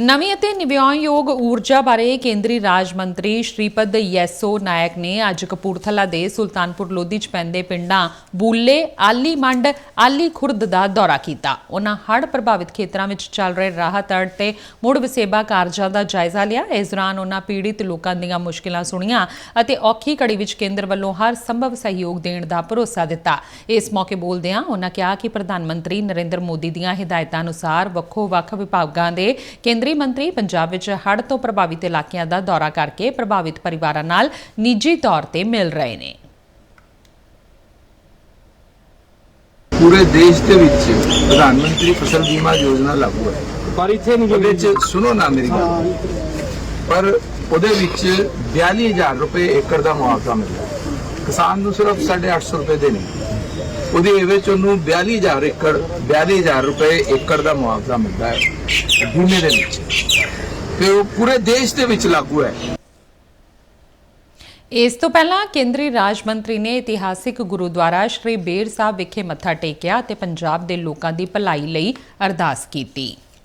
ਨਵੀਂ ਅਤੇ ਨਵਿਆਉਣਯੋਗ ਊਰਜਾ ਬਾਰੇ ਕੇਂਦਰੀ ਰਾਜ ਮੰਤਰੀ ਸ਼੍ਰੀਪਦ ਯੈਸੋ ਨਾਇਕ ਨੇ ਅੱਜ ਕਪੂਰਥਲਾ ਦੇ ਸੁਲਤਾਨਪੁਰ ਲੋਧੀ ਚ ਪੈਂਦੇ ਪਿੰਡਾਂ ਬੂਲੇ, ਆਲੀ ਮੰਡ, ਆਲੀ ਖੁਰਦ ਦਾ ਦੌਰਾ ਕੀਤਾ। ਉਹਨਾਂ ਹੜ੍ਹ ਪ੍ਰਭਾਵਿਤ ਖੇਤਰਾਂ ਵਿੱਚ ਚੱਲ ਰਹੇ ਰਾਹਤ ਅੜ ਤੇ ਮੁੜ ਵਸੇਬਾ ਕਾਰਜਾਂ ਦਾ ਜਾਇਜ਼ਾ ਲਿਆ। ਇਸ ਦੌਰਾਨ ਉਹਨਾਂ ਪੀੜਿਤ ਲੋਕਾਂ ਦੀਆਂ ਮੁਸ਼ਕਿਲਾਂ ਸੁਣੀਆਂ ਅਤੇ ਔਖੀ ਘੜੀ ਵਿੱਚ ਕੇਂਦਰ ਵੱਲੋਂ ਹਰ ਸੰਭਵ ਸਹਿਯੋਗ ਦੇਣ ਦਾ ਭਰੋਸਾ ਦਿੱਤਾ। ਇਸ ਮੌਕੇ ਬੋਲਦਿਆਂ ਉਹਨਾਂ ਕਿਹਾ ਕਿ ਪ੍ਰਧਾਨ ਮੰਤਰੀ ਨਰਿੰਦਰ ਮੋਦੀ ਦੀਆਂ ਹਦਾਇਤਾਂ ਅਨੁਸਾਰ ਵੱਖੋ-ਵੱਖ ਵਿਭਾਗਾਂ ਦੇ ਕੇਂਦਰੀ ਮੰਤਰੀ ਪੰਜਾਬ ਵਿੱਚ ਹੜ੍ਹ ਤੋਂ ਪ੍ਰਭਾਵਿਤ ਇਲਾਕਿਆਂ ਦਾ ਦੌਰਾ ਕਰਕੇ ਪ੍ਰਭਾਵਿਤ ਪਰਿਵਾਰਾਂ ਨਾਲ ਨਿੱਜੀ ਤੌਰ ਤੇ ਮਿਲ ਰਹੇ ਨੇ। ਪੂਰੇ ਦੇਸ਼ ਦੇ ਵਿੱਚ ਪ੍ਰਧਾਨ ਮੰਤਰੀ ਫਸਲ ਬੀਮਾ ਯੋਜਨਾ ਲਾਗੂ ਹੈ। ਪਰ ਇੱਥੇ ਨਹੀਂ ਉਹਦੇ ਚ ਸੁਣੋ ਨਾ ਮੇਰੀ ਗੱਲ। ਪਰ ਉਹਦੇ ਵਿੱਚ 42000 ਰੁਪਏ ਏਕੜ ਦਾ ਮੁਆਵਜ਼ਾ ਮਿਲਦਾ। ਕਿਸਾਨ ਨੂੰ ਸਿਰਫ 850 ਰੁਪਏ ਦੇਣੇ। ਉਹਦੇ ਵਿੱਚ ਉਹਨੂੰ 42000 ਏਕੜ 42000 ਰੁਪਏ ਏਕੜ ਦਾ ਮੁਆਵਜ਼ਾ ਮਿਲਦਾ ਹੈ। ਬੀਮੇ ਦੇ ਵਿੱਚ। ਤੇ ਉਹ ਪੂਰੇ ਦੇਸ਼ ਦੇ ਵਿੱਚ ਲਾਗੂ ਹੈ। ਇਸ ਤੋਂ ਪਹਿਲਾਂ ਕੇਂਦਰੀ ਰਾਜ ਮੰਤਰੀ ਨੇ ਇਤਿਹਾਸਿਕ ਗੁਰਦੁਆਰਾ ਸ਼੍ਰੀ ਬੇਰ ਸਾਹਿਬ ਵਿਖੇ ਮੱਥਾ ਟੇਕਿਆ ਤੇ ਪੰਜਾਬ ਦੇ ਲੋਕਾਂ ਦੀ ਭਲਾਈ ਲਈ ਅਰਦਾਸ ਕੀਤੀ।